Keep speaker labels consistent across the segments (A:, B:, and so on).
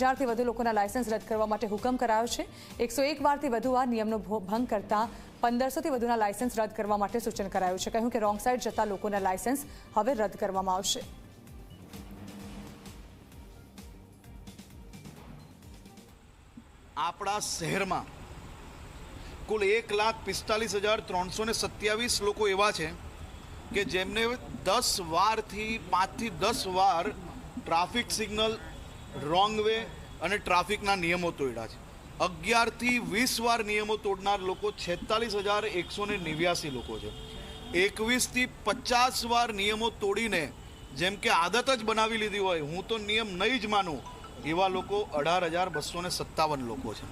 A: હજારથી વધુ લોકોના લાયસન્સ રદ કરવા માટે હુકમ કરાયો છે. એકસો એક વારથી વધુ આ નિયમનો ભંગ કરતા પંદરસોથી વધુના લાયસન્સ રદ કરવા માટે સૂચન કરાયું છે. કહ્યું કે રોંગ સાઇડ જતા લોકોના લાયસન્સ હવે રદ કરવામાં આવશે.
B: આપણા શહેરમાં કુલ એક લાખ પિસ્તાલીસ હજાર ત્રણસો ને સત્યાવીસ લોકો એવા છે કે જેમને દસ વારથી પાંચથી દસ વાર ટ્રાફિક સિગ્નલ રોંગ વે અને ટ્રાફિકના નિયમો તોડ્યા છે. અગિયારથી વીસ વાર નિયમો તોડનાર લોકો છેતાલીસ હજાર એકસો ને નેવ્યાસી લોકો છે. એકવીસથી પચાસ વાર નિયમો તોડીને જેમ કે આદત જ બનાવી લીધી હોય, હું તો નિયમ નહીં જ માનું, એવા લોકો અઢાર હજાર બસો ને સત્તાવન લોકો છે.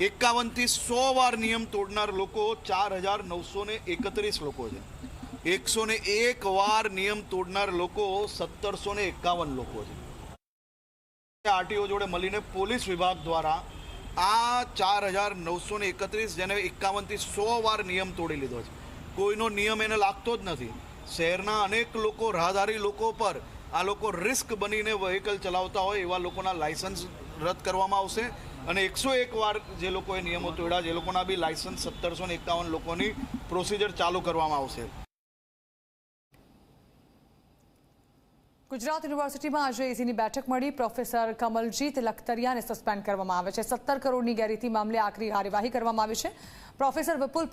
B: એકાવનથી સો વાર નિયમ તોડનાર લોકો ચાર હજાર નવસો ને એકત્રીસ લોકો છે. એકસો ને એક વાર નિયમ તોડનાર લોકો સત્તરસો ને એકાવન લોકો છે. આરટીઓ જોડે મળીને પોલીસ વિભાગ દ્વારા આ ચાર હજાર નવસો ને એકત્રીસ જેને એકાવનથી સો વાર નિયમ તોડી લીધો છે. કોઈનો નિયમ એને લાગતો જ નથી. શહેરના અનેક લોકો, રાહદારી લોકો પર આ લોકો રિસ્ક બનીને વ્હીકલ ચલાવતા હોય એવા લોકોના લાયસન્સ રદ કરવામાં આવશે અને એકસો એક વાર જે લોકોએ નિયમો તોડ્યા, જે લોકોના બી લાયસન્સ સત્તરસો ને એકાવન લોકોની પ્રોસિજર ચાલુ કરવામાં આવશે.
A: ગુજરાત યુનિવર્સિટીમાં આજે એસીની બેઠક મળી. પ્રોફેસર કમલજીત લખતરિયાને સસ્પેન્ડ કરવામાં આવે છે. સત્તર કરોડની ગેરરીતિ મામલે આખરી કાર્યવાહી કરવામાં આવી છે. પ્રોફેસર વિપુલ